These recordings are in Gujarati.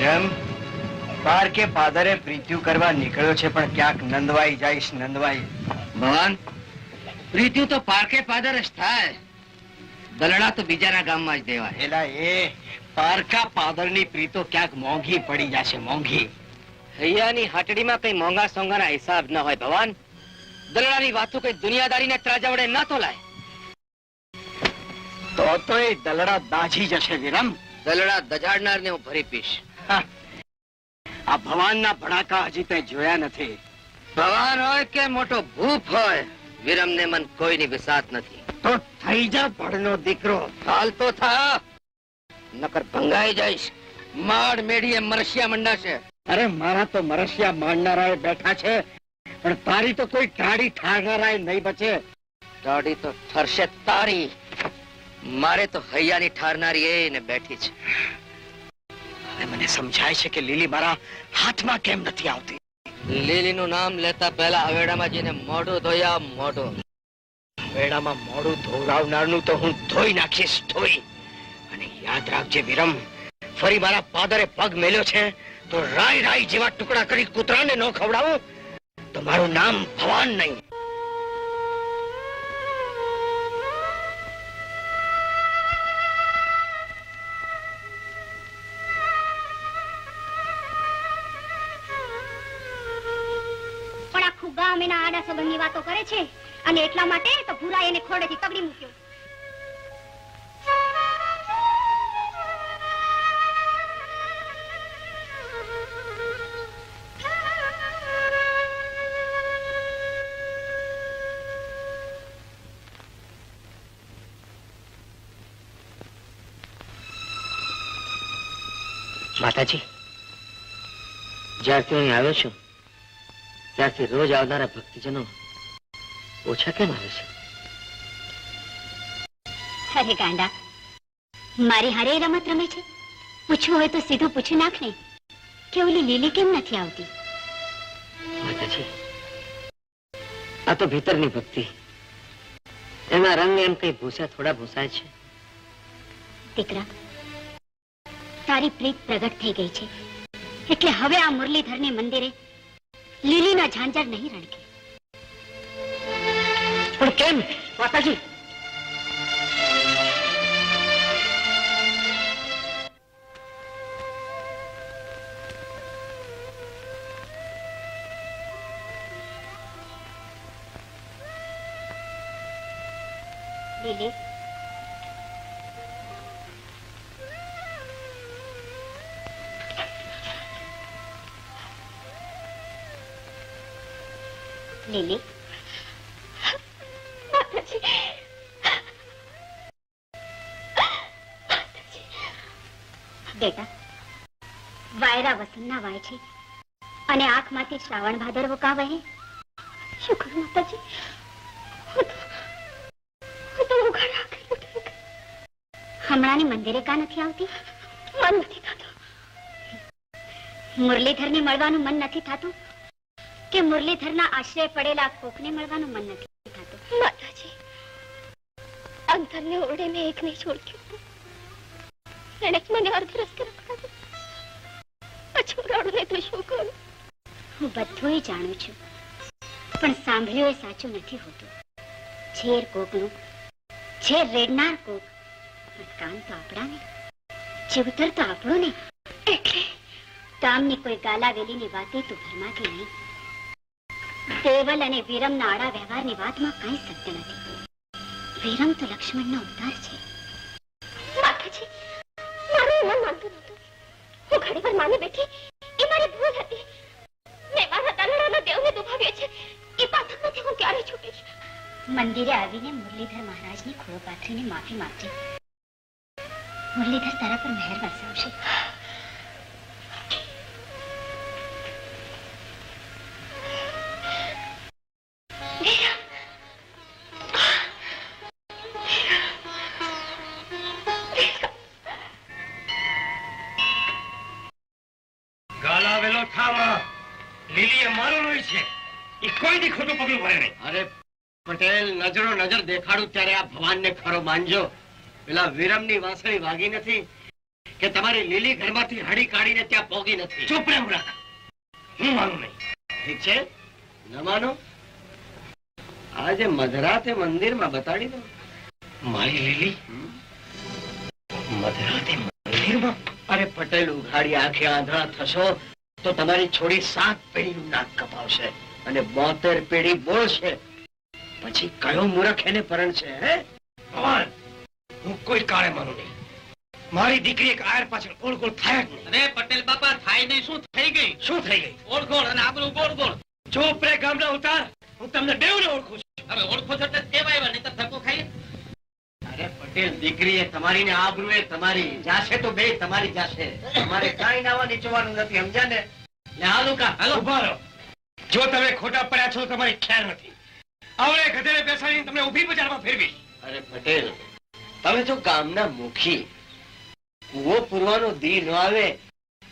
વિરમ બાર કે ફાધરે પ્રીત્યુ કરવા નીકળ્યો છે પણ ક્યાંક નંદવાઈ જઈશ નંદવાઈ. ભગવાન પ્રીત્યુ તો પારકે ફાધર જ થાય. દલડા તો બીજાના ગામમાં જ દેવાય. એલા એ પારકા પાદરની પ્રીતો ક્યાંક મોંઘી પડી જશે મોંઘી. હૈયાની હાટડીમાં કઈ મોંઘા સોંઘાના હિસાબ ન હોય ભગવાન. દલડાની વાતો કઈ દુનિયાદારીને ત્રાજા વડે ન તોલાય. તો તો એ દલડા દાઝી જશે વિરમ. દલડા દજાડનારને હું ભરી પીશ. આ ભવાનના ભડાકા હજી તે જોયા નથી. ભવાન હોય કે મોટો ભૂપ હોય વિરમને મન કોઈની વિસાત નથી. તો થઈ જા ભણનો દીકરો. હાલ તો થા. નકર ભંગાઈ જઈશ. માડ મેડીએ મરસિયા મંડાશે. અરે મારા તો મરસિયા માણનારાએ બેઠા છે પણ તારી તો કોઈ ટાળી ઠારનારાએ નહીં બચે. ટાળી તો ઠરશે તારી. મારે તો હૈયાની ઠારનારી એને બેઠી છે. હવે મને સમજાય છે કે લીલી મારા હાથમાં કેમ નથી આવતી. લીલીનું નામ લેતા પહેલા અવેડામાં જઈને મોઢું ધોયા મોઢું. અવેડામાં મોઢું ધોવરાવનારનું તો હું ધોઈ નાખીશ ધોઈ. અને યાદ રાખજે વિરમ ફરી મારા પાદરે પગ મેલ્યો છે તો રાય રાય જેવા ટુકડા કરી કૂતરાને ન ખવડાવું. તો મારું નામ ભવાન નહીં. સંબંધની વાતો કરે છે અને એટલા માટે તો ભૂરા એને ખોડેથી તગડી મૂક્યો. માતાજી, જ્યારથી હું આવ્યો છું ત્યારથી રોજ આવનારા ભક્તજનો ઓછા કેમ આવે છે? અરે ગાંડા. મારી હારે રમત રમે છે? પૂછવું હોય તો સીધું પૂછી નાખ ને. કે ઓલી લીલી કેમ નથી આવતી? માતાજી આ તો ભીતરની ભક્તિ. એના રંગ એમ કઈ ભૂસા થોડા ભૂસાય છે? દીકરા તારી પ્રીત પ્રગટ થઈ ગઈ છે. એટલે હવે આ મુરલીધરની મંદિરે લીલીના ઝાંઝર નહીં રણકે. પણ કેમ માતાજી? લીલી લીલી. શ્રાવણ ભાદરવો કા વહે શુક્ર માતાજી. હમણાંની મંદિરે કા નથી આવતી? મન નથી થતું. મુરલીધરને મળવાનું મન નથી થતું? કે મુરલીધરના આશ્રય પડેલા કોકને મળવાનું મન નથી થતું. માતાજી અંતરને ઓરડે મેં એકને છોડ્યું. એણે મને અર્ધ રસ્તે આ છોરાડુને તો શું કરું? હું બધું જાણું છું પણ સાંભળ્યું એ સાચું નથી હોતું. ઝેર કોકનું ઝેર રેડનાર કોક કામ તો આપણા ને જીવતર તો આપણું ને એટલે? કામની કોઈ ગાલાવેલીની વાતે તું ભરમાતી નહીં. દેવલ અને વિરમના આડા વ્યવહારની વાતમાં કંઈ સત્ય નથી. વિરમ તો લક્ષ્મણનો અવતાર છે. મંદિરે આવીને મુરલીધર મહારાજની ખોળો પાથરીને માફી માંગજે. મુરલીધર તારા પર મહેર વરસાવશે લીલી એ મારું લોહી છે. એ કોઈ દી ખોટું પગલું ભરે નહીં. અરે પટેલ નજરો નજર દેખાડું ત્યારે આ ભવાનને ખરો માનજો. પેલા વિરમની વાંસળી વાગી નથી કે તમારી લીલી ઘરમાંથી હડી કાઢીને ત્યાં પોગી નથી. ચૂપ રહે હું હું માનું નહીં. ઠીક છે? ન માનો? આજે મધરાતે મંદિરમાં બતાડી દો. મારી લીલી? મધરાતે મંદિરમાં? અરે પટેલ ઉઘાડી આંખે આંધળા થશો. તો તમારી છોડી સાત પેઢીનું નાક કપાવશે અને બોતેર પેઢી બોલશે પછી કયો મૂરખ એને પરણશે હે? ભગવાન હું કોઈ કાળે માનું નહીં. મારી દીકરી એક આયર પાછળ ગોળ ગોળ થાય જ નહીં. અરે પટેલ બાપા થાય નહીં. શું થઈ ગઈ? શું થઈ ગઈ? ઓળગોળ ગોળ અને આબરૂ ગોળ ગોળ પ્રે ગામના ઉતાર હું તમને બેવને ઓળખું છું. હવે ઓળખો છો એટલે કેવા નહીં તો ધક્કો ખાઈ અરે પટેલ દીકરી એ તમારી ને આબરૂ એ તમારી જાશે તો બે તમારી જાશે. તમારે કઈ નાવા નીચવાનું નથી સમજ્યા ને? હાલો કા હાલો. ઊભા રહો. જો તમે ખોટા પડ્યા છો તમારી ખ્યાલ નથી. આવડે ગધેડે બેસાડીને તમને ઊભી બજારમાં ફેરવી અરે પટેલ તમે તો ગામના મુખી કુવો પૂરવાનો દી ન આવે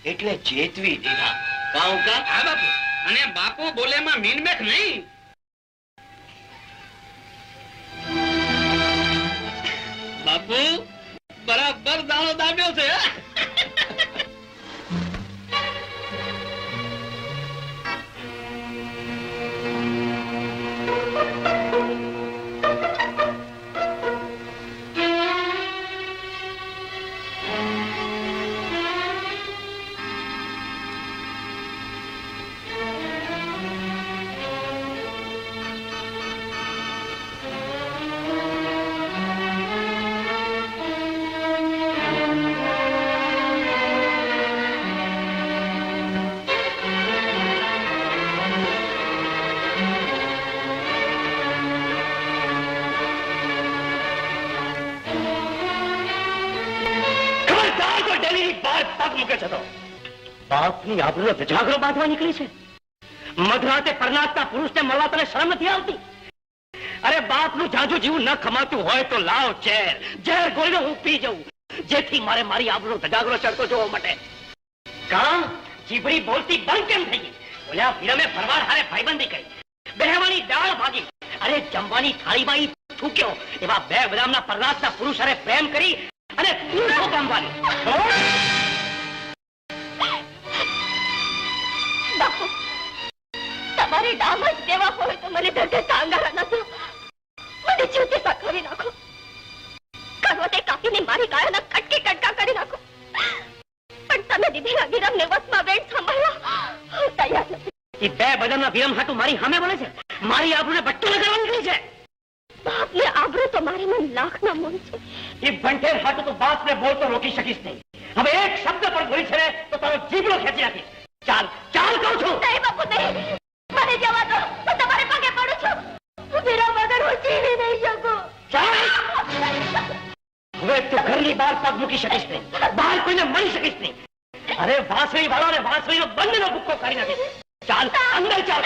એટલે ચેતવી દીધા. કાઉ કા હા બાપુ. અને બાપુ બોલેમાં મીનમેખ નહીં. બાપુ. બરાબર દાણો દાબ્યો છે પગ મૂકે બાપની આબરૂ ધજાગરો બાંધવા નીકળી છે. મધરાતે પરનાથના પુરુષને મળવા તને શરમ નથી આવતી? અરે બાપનું જાજુ જીવું ન ખમાતું હોય તો લાવ ઝેર. ઝેર ગોળીને હું પી જઉં. જેથી મારે મારી આબરૂ ધજાગરો ચડતો જોવા માટે. કામ જીભરી બોલતી બંધ કેમ થઈ ઓલા વિરમે ભરવાડ હારે ભાઈબંધી કરી. બેહવાની દાળ ભાગી. અરે જમવાની થાળીમાં ઈ થૂક્યો. એવા બે બદામના પરનાથના પુરુષ હારે પ્રેમ કરી અને તું શું કામવાની બાપુ તમારી ડામ જ દેવા હોય તો મને ધરતે કાંગારા ના દો મને જીવતે સખાવી નાખો. કરવતે કાપીને મારી ગાયોના કટકી કટકા કરી નાખો. પણ તમે દીધેલા વિરમને વસમાં વેણ સંભાળવા હું તૈયાર નથી. એ બે બદામના વિરમ હાટુ મારી સામે બોલે છે. મારી આબરૂને બટ્ટો લગાડવા નીકળી છે. બાપને આબરૂ તો મારી મન લાખના મન છે. એ ભંઠેર હાટુ તો બાપને બોલતો રોકી શકીશ નહીં. હવે એક શબ્દ પણ ભૂલી છે તો તારો જીભડો ખેંચી નાખીશ. ચાલ ચાલ કહું છું. નહીં બાપુ નહીં. મને જવા દો. હું તમારે પગે પડું છું. વિરમ વગર હું જીવી નહીં શકું. ચાલ. હવે તું ઘરની બહાર પગ મૂકી શકીશ નહીં. બહાર કોઈને મળી શકીશ નહીં. અરે વાંસળી વાળો ને વાંસળીનો બંધનો ભૂક્કો કરી નાખીશ. ચાલ અંદર ચાલ.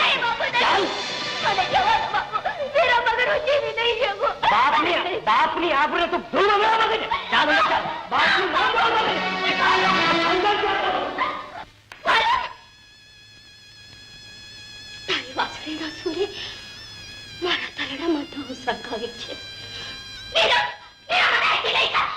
ચાલ. મને જવા દો બાપુ. વિરમ વગર હું જીવી નહીં શકું. બાપની બાપની આબરૂને તું ધૂળો મેળવવા ચાલ અંદર ચાલ બાપનું નામ લેવા ચાલ, અંદર ચાલ. વાસળીના સુરે મારા તલડામાં ધૂ સળગાવી છે વિરમ, વિરમ અહીંથી લઈ જા.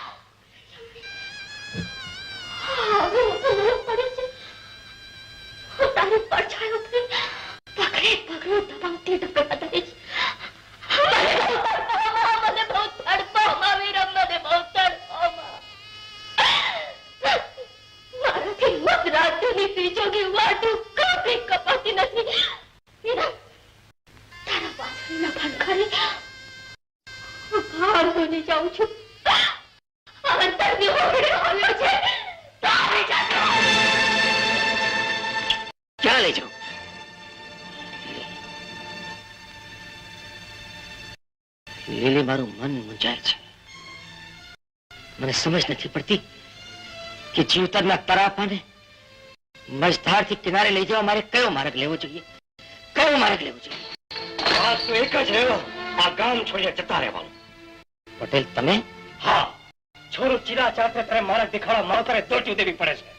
ક્યાં લઈ જાઉં લીલી મારું મન મૂંઝાય છે. મને સમજ નથી પડતી કે જીવતરના તરાપાને મજધારથી કિનારે લઈ જવા મારે કયો માર્ગ લેવો જોઈએ? કયો માર્ગ લેવો જોઈએ? વાત તો એક જ રહ્યો આ ગામ છોડીને જતા રહેવાનું. પટેલ તમે? હા. છોરું ચીરા ચાતે તારે માર્ગ દેખાડવા માવતરે દોટ્યું દેવી પડે છે.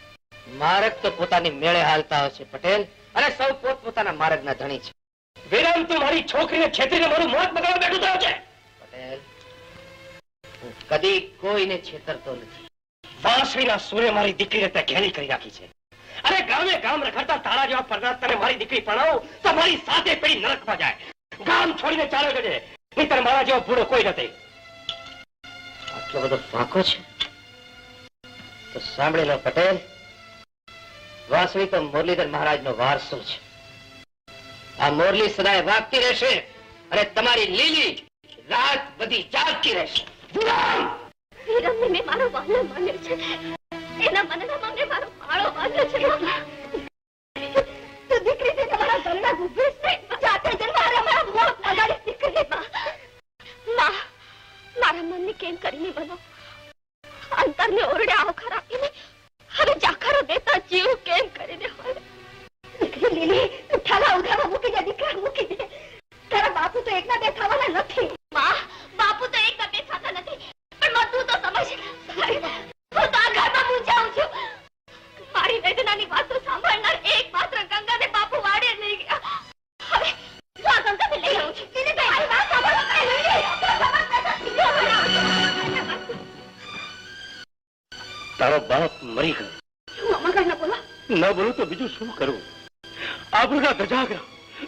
માર્ગ તો પોતાની મેળે હાલતા હશે પટેલ. અને સૌ પોત પોતાના માર્ગના ધણી છે. વિરામ તું મારી છોકરીને છેતરીને મારું મોત બગાડવા બેઠું થયો છે. પટેલ હું કદી કોઈને છેતરતો નથી. વાંસળીના સૂર્ય મારી દીકરીને તે ઘેરી કરી રાખી છે. અરે ગામે ગામ રખડતા તારા જેવા પરદાસ તને મારી દીકરી ભણાવો તો મારી સાથે પેઢી નરકમાં જાય. ગામ છોડીને ચાલો જજે. નહીતર મારા જેવો ભૂડો કોઈ નથી. આટલો બધો ફાંકો છે? તો સાંભળી લો પટેલ. વાંસળી તો મુરલીધર મહારાજનો વારસો છે. આ મોરલી સદાય વાગતી રહેશે અને તમારી લીલી રાત બધી જાગતી રહેશે. છે. છે દીકરી છે તમારા ઘરના જાતે જ મારા મોત પગાડી દીકરી માં માં, મારા કેમ કરીને બનો? અંતરને ઓરડે આવખર આપીને બાપ મરી ગયો ન બોલું તો બીજું શું કરું? આબરૂના ધજાગરા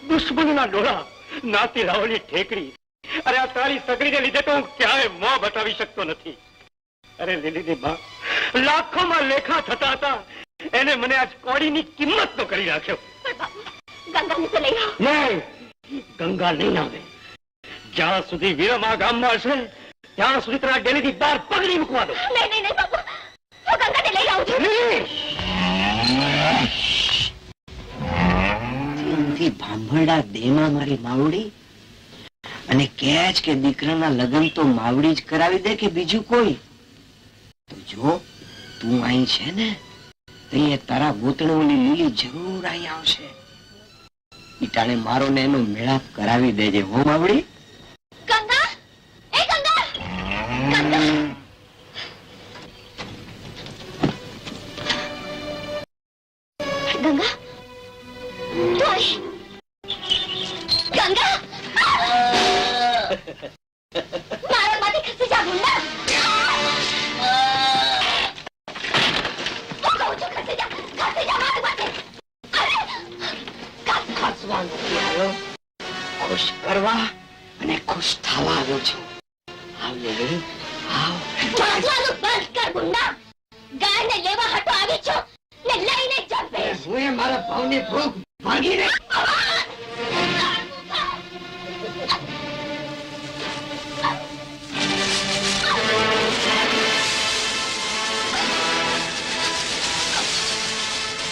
દુશ્મનના ડોળા નાતી રાવળની ઠેકડી. અરે આ તારી સગડીને લીધે તો હું ક્યાંય મોં બતાવી શકતો નથી. અરે લીલીની માં લાખોમાં લેખા થતા હતા. એને મને આજ કોડીની કિંમત તો કરી રાખ્યો નહીં ગંગા નહીં આવે. જ્યાં સુધી વીરમા ગામમાં હશે ત્યાં સુધી તારા ડેલીથી બાર પગડી મૂકવા દો નહીં નહીં નહીં બાપુ હું ગંગાને લઈ આવું છું જીવનથી ભાંભરડા દેમાં મારી માવડી? અને કેચ કે દીકરાના લગ્ન તો માવડી જ કરાવી દે કે બીજું કોઈ? તો જો તું અહીં છે ને, તે તારા ગોતણે લીલી જરૂર અહીં આવશે. ઈટાણે મારો ને એનો મેળાપ કરાવી દેજે, હો માવડી? ગંગા! એ ગંગા! ગંગા! ગંગા તું અહીં. ગંગા મારામાંથી ખસી જા ગુંડા હું કહું છું ખસી જા ખસી જા મારામાંથી. અરે! ખસ. હસવા નથી આવ્યો ખુશ કરવા અને ખુશ થવા આવ્યો છું આવ લીલી આવ વાંચવાનું બંધ કર ગુંડા ગાયને લેવા હટો આવી છો ને લઈને જંપે હું એ મારા ભાવની ભૂખ ભાગી રે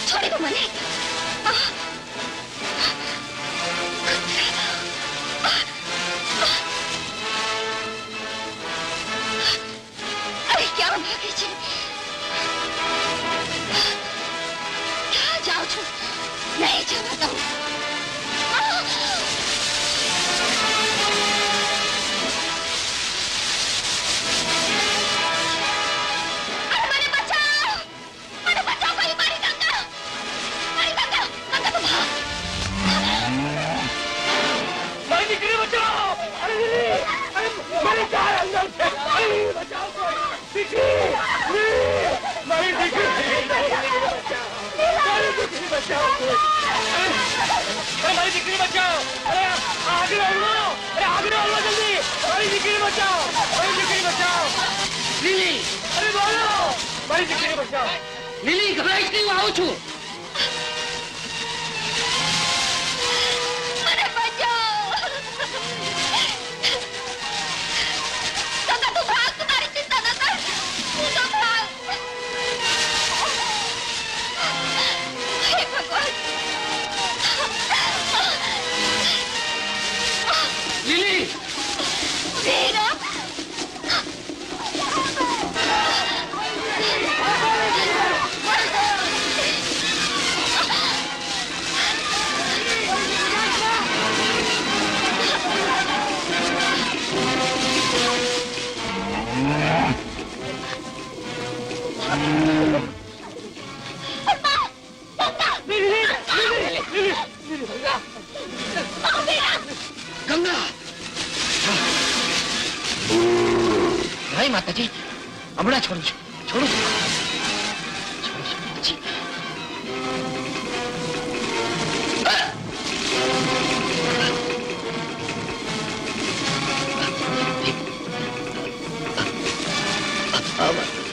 છોડી દો મને. ક્યાં ભાગે છે? ક્યાં જાઓ છો નહીં જવા અરે મારી દીકરી બચાવો. અરે આગળ આવડો અરે આગળ આવડો જલ્દી. મારી દીકરી બચાવો. મારી દીકરી બચાવો. લીલી. અરે બોલો. મારી દીકરી બચાવો. લીલી હું આવું છું? ગંગા ભાઈ માતાજી હમણાં છોડું છું છોડું છું Oh.